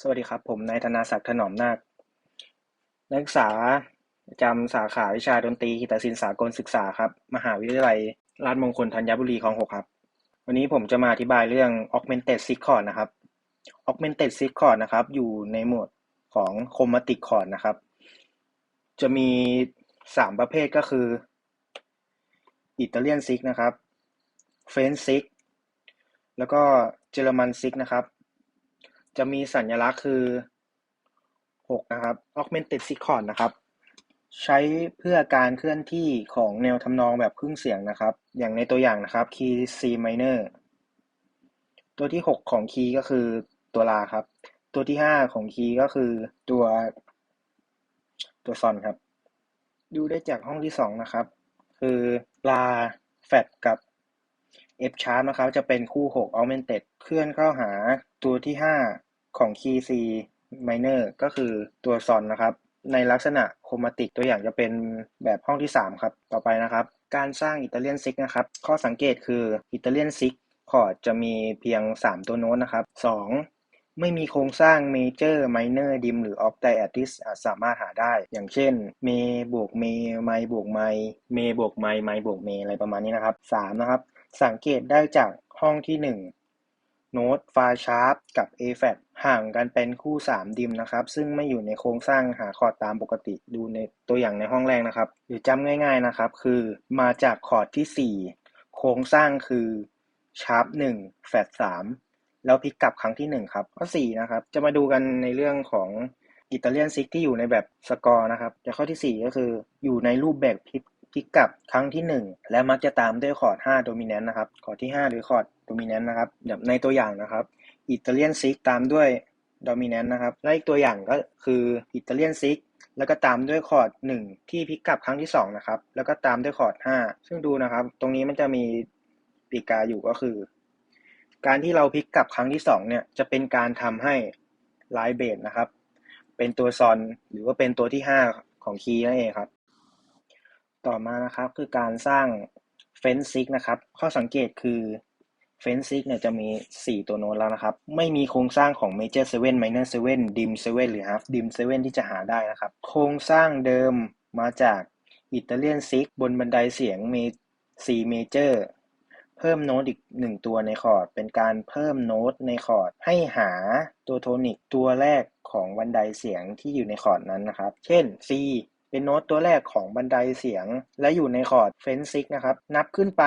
สวัสดีครับ ผมนายธนาศักดิ์ถนอมนาคนักศึกษาประจำสาขาวิชาดนตรีกีตศิลป์สากลศึกษาครับ มหาวิทยาลัยราชมงคลธัญบุรีคลองหกครับ วันนี้ผมจะมาอธิบายเรื่อง augmented six chord นะครับ augmented six chord นะครับ อยู่ในหมวดของ chromatic chord นะครับ จะมีสามประเภทก็คืออิตาเลียนซิกนะครับเฟรนซิกแล้วก็เยอรมันซิกนะครับ จะมีสัญลักษณ์คือ 6 นะครับ augmented six chord นะครับ ใช้เพื่อการเคลื่อนที่ของแนวทำนองแบบครึ่งเสียงนะครับ อย่างในตัวอย่างนะครับ คีย์ C minor ตัวที่ 6 ของคีย์ก็คือตัวลาครับ ตัวที่ 5 ของคีย์ก็คือตัว ตัวซอนครับ ดูได้จากห้องที่ 2 นะครับ คือลาแฟดกับ F sharp นะครับ จะเป็นคู่ 6 augmented เคลื่อนเข้าหาตัวที่ 5 ของคีย์ C minor ก็คือตัวซอนนะครับ ในลักษณะโครมาติกตัวอย่างจะเป็นแบบห้องที่ 3 ครับ ต่อไปนะครับ การสร้างอิตาเลียนซิกนะครับ ข้อสังเกตคืออิตาเลียนซิกคอร์ดจะมีเพียง 3 ตัวโน้ตนะครับ 2. ไม่มีโครงสร้างเมเจอร์ไมเนอร์ดิมหรือออกไดอะที่สามารถหาได้ อย่างเช่นเมบวกเมไมบวกไมเมบวกไมไมบวกเมอะไรประมาณนี้นะครับ 3. นะครับ สังเกตได้จากห้องที่ 1 โน้ตฟาชาร์ป กับ aFAT ห่างกันเป็นคู่ 3 ดิมนะครับ ซึ่งไม่อยู่ในโครงสร้างหาคอร์ดตามปกติ ดูในตัวอย่างในห้องแรกนะครับ หรือจำง่ายๆนะครับ คือมาจากคอร์ดที่ 4 โครงสร้างคือชาร์ป1แฟลต3แล้วพลิกกลับครั้งที่ 1 ครับข้อ4นะครับ จะมาดูกันในเรื่องของอิตาเลียนซิกที่อยู่ในแบบสกอร์นะครับแต่ข้อที่ 4 ก็คืออยู่ในรูปแบบพลิกพลิกกลับครั้งที่ 1 และมักจะตามด้วยคอร์ด5โดมิเนนต์นะครับ คอร์ดที่ 5 หรือคอร์ด โดมิเนนต์นะครับแบบในตัวอย่างนะครับอิตาเลียนซิกตามด้วยโดมิเนนต์นะครับ และอีกตัวอย่างก็คืออิตาเลียนซิกแล้วก็ตามด้วยคอร์ด1 ที่พลิกกลับครั้งที่2นะครับ แล้วก็ตามด้วยคอร์ด5ซึ่งดูนะครับ ตรงนี้มันจะมีปีกาอยู่ก็คือ การที่เราพลิกกลับครั้งที่2เนี่ย จะเป็นการทำให้ไลน์เบสนะครับ เป็นตัวซอนหรือว่าเป็นตัวที่ 5 ของคีย์นั่นเองครับ ต่อมานะครับคือการสร้างเฟนซิกนะครับ ข้อสังเกตคือ เฟนซิกเนี่ยจะมี 4 ตัวโน้ตแล้วนะครับ ไม่มีโครงสร้างของ Major 7 Minor 7 Dim 7 หรือ Half Dim 7 ที่จะหาได้นะครับ โครงสร้างเดิมมาจากอิตาเลียนซิกบนบันไดเสียง C Major เพิ่มโน้ตอีก 1 ตัวในคอร์ด เป็นการเพิ่มโน้ตในคอร์ด ให้หาตัวโทนิกตัวแรกของบันไดเสียงที่อยู่ในคอร์ดนั้นนะครับ เช่น C เป็นโน้ตตัวแรกของบันไดเสียง และอยู่ในคอร์ดเฟนซิกนะครับ นับขึ้นไป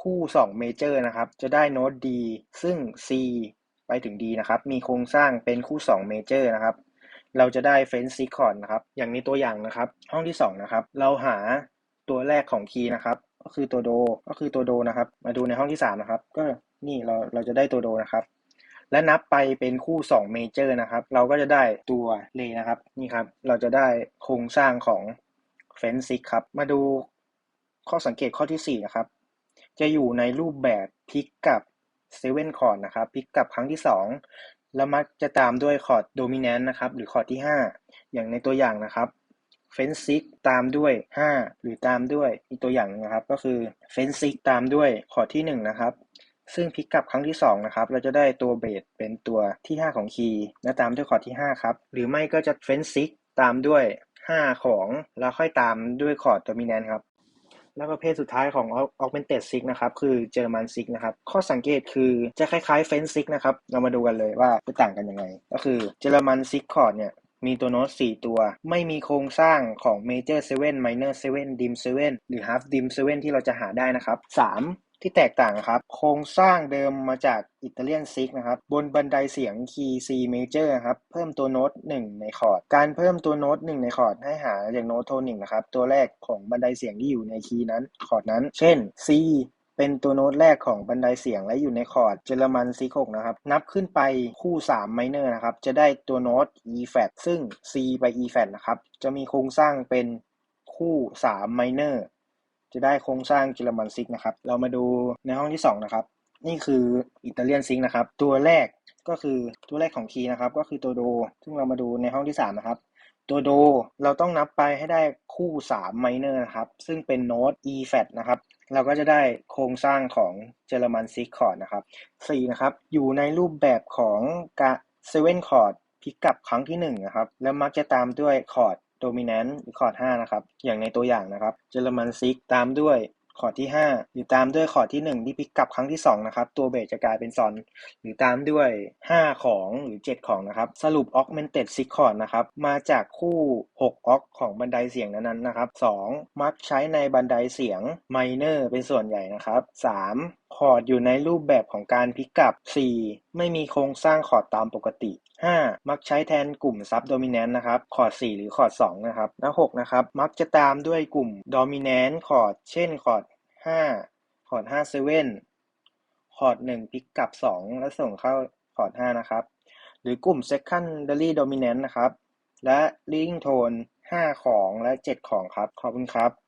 คู่ 2 เมเจอร์นะครับ จะได้โน้ต D ซึ่ง C ไปถึง D นะครับ มีโครงสร้างเป็นคู่ 2 เมเจอร์นะครับ เราจะได้เฟนซิกคอร์ดนะครับ อย่างนี้ตัวอย่างนะครับ ห้องที่ 2 นะครับ เราหาตัวแรกของคีย์นะครับ ก็คือตัวโด ก็คือตัวโดนะครับ มาดูในห้องที่ 3 นะครับ ก็นี่เราเราจะได้ตัวโดนะครับ และนับไปเป็นคู่ 2 เมเจอร์นะครับ เราก็จะได้ตัวเลนะครับ นี่ครับ เราจะได้โครงสร้างของเฟนซิกครับ มาดูข้อสังเกตข้อที่ 4 นะครับ จะอยู่ในรูปแบบพิกกับเซเว่นคอร์ดนะครับ พิกกับครั้งที่ 2 แล้วมักจะตามด้วยคอร์ดโดมิเนนต์นะครับ หรือคอร์ดที่ 5 อย่างในตัวอย่างนะครับเฟนซิกตามด้วย 5 หรือตามด้วยอีกตัวอย่างนะครับ ก็คือเฟนซิกตามด้วยคอร์ดที่ 1 นะครับ ซึ่งพลิกกลับครั้งที่ 2 นะครับ เราจะได้ตัวเบสเป็นตัวที่ 5 ของคีย์และตามด้วยคอร์ดที่ 5 ครับ หรือไม่ก็จะเฟนซิกตามด้วย 5 ของ แล้วค่อยตามด้วยคอร์ดโดมิเนนครับ แล้วประเภทสุดท้ายของ augmented six นะครับ คือ German six นะครับ ข้อสังเกตคือจะคล้ายๆ French six นะครับ เรามาดูกันเลยว่าจะต่างกันยังไง ก็คือ German six chord เนี่ยมีตัวโน้ต 4 ตัว ไม่มีโครงสร้างของ major 7 minor 7 dim 7 หรือ half dim 7 ที่เราจะหาได้นะครับ 3. ที่แตกต่างครับ โครงสร้างเดิมมาจากอิตาเลียนซิกนะครับ บนบันไดเสียงคีย์ C major ครับ เพิ่มตัวโน้ต 1 ในคอร์ด การเพิ่มตัวโน้ต 1 ในคอร์ดให้หาจากโน้ตโทนิกนะครับ ตัวแรกของบันไดเสียงที่อยู่ในคีย์นั้น คอร์ดนั้น เช่น C เป็นตัวโน้ตแรกของบันไดเสียงและอยู่ในคอร์ดเยอรมันซีหกนะครับ นับขึ้นไปคู่3 minor นะครับ จะได้ตัวโน้ต E flat ซึ่ง C ไป E flat นะครับ จะมีโครงสร้างเป็นคู่3 minor จะได้โครงสร้างเยอรมันซิกนะครับ เรามาดูในห้องที่2นะครับ นี่คืออิตาเลียนซิกนะครับ ตัวแรกก็คือตัวแรกของคีนะครับ ก็คือตัวโด ซึ่งเรามาดูในห้องที่3นะครับ ตัวโดเราต้องนับไปให้ได้คู่3 minor นะครับ ซึ่งเป็นโน้ต E flat นะครับ เราก็จะได้โครงสร้างของเยอรมันซิกคอร์ดนะครับ4นะครับ อยู่ในรูปแบบของกะเซเว่นคอร์ดพิกับครั้งที่หนึ่งนะครับ แล้วมักจะตามด้วยคอร์ด โดมิ n น n ์หรือคอร์ดห้านะครับ อย่างในตัวอย่างนะครับเยอรมันซิกตามด้วยคอร์ดที่ 5 หรือตามด้วยคอร์ดที่ 1 ที่พลิกกลับครั้งที่2นะครับตัวเบสจะกลายเป็นซอน หรือตามด้วย 5 ของหรือ 7 ของนะครับ สรุป augmented six chord นะครับ มาจากคู่ 6 ออกของบันไดเสียงนั้นๆนะครับ 2. มักใช้ในบันไดเสียง minor เป็นส่วนใหญ่นะครับ 3. คอร์ดอยู่ในรูปแบบของการพลิกกลับ 4. ไม่มีโครงสร้างคอร์ดตามปกติ 5. มักใช้แทนกลุ่มซับโดมิแนนต์นะครับ คอร์ด4หรือคอร์ด2นะครับและ6นะครับ มักจะตามด้วยกลุ่มโดมิแนนต์คอร์ด เช่นคอร์ด5คอร์ด5 7คอร์ด1พลิกกลับ 2 แล้วส่งเข้าคอร์ด5นะครับ หรือกลุ่ม secondary dominant นะครับ และ leading tone 5 ของและ 7 ของครับ ขอบคุณครับ